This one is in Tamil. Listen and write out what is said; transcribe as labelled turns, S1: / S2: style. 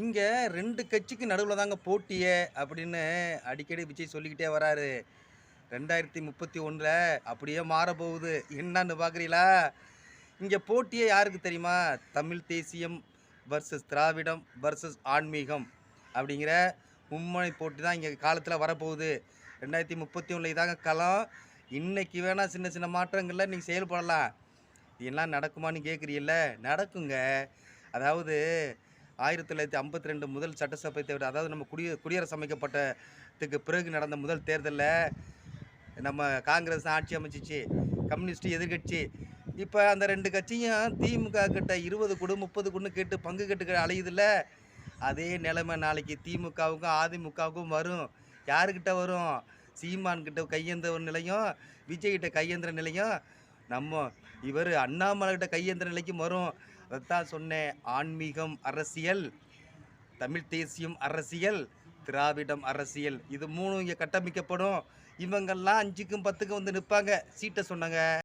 S1: இங்கே ரெண்டு கட்சிக்கு நடுவில் தாங்க போட்டியே அப்படின்னு அடிக்கடி விஜய் சொல்லிக்கிட்டே வராரு. ரெண்டாயிரத்தி முப்பத்தி ஒன்றில் அப்படியே மாறப்போகுது. என்னன்னு பார்க்குறீங்களா இங்கே போட்டியே யாருக்கு தெரியுமா? தமிழ் தேசியம் வர்சஸ் திராவிடம் வர்சஸ் ஆன்மீகம் அப்படிங்கிற மும்மனை போட்டி தான் இங்கே காலத்தில் வரப்போகுது. ரெண்டாயிரத்தி முப்பத்தி ஒன்றில் இதாங்க களம். இன்றைக்கி வேணால் சின்ன சின்ன மாற்றங்களில் நீங்கள் செயல்படலாம். இதெல்லாம் நடக்குமான்னு கேட்குறீல்ல நடக்குங்க. அதாவது ஆயிரத்தி தொள்ளாயிரத்தி ஐம்பத்தி ரெண்டு முதல் சட்டசபை தேர்தல் அதாவது நம்ம குடிய குடியரசு அமைக்கப்பட்டதுக்கு பிறகு நடந்த முதல் தேர்தலில் நம்ம காங்கிரஸ் ஆட்சி அமைச்சிச்சு கம்யூனிஸ்ட் எதிர்கட்சி இப்போ அந்த ரெண்டு கட்சியும் திமுக கிட்ட இருபது கொடு முப்பது கொடு கேட்டு பங்கு கேட்டு அலையுதுல்ல அதே நிலைமை நாளைக்கு திமுகவுக்கும் அதிமுகவுக்கும் வரும். யாருக்கிட்ட வரும்? சீமான்கிட்ட கையேந்த ஒரு நிலையும் விஜய்கிட்ட கையேந்திர நிலையும் நம்ம இவர் அண்ணாமலைகிட்ட கையேந்திர நிலைக்கும் வரும். அதைத்தான் சொன்னேன் ஆன்மீகம் அரசியல் தமிழ் தேசியம் அரசியல் திராவிடம் அரசியல். இது மூணும் இங்கே கட்டமைக்கப்படும். இவங்கெல்லாம் அஞ்சுக்கும் பத்துக்கும் வந்து நிற்பாங்க. சீட்டை சொன்னாங்க.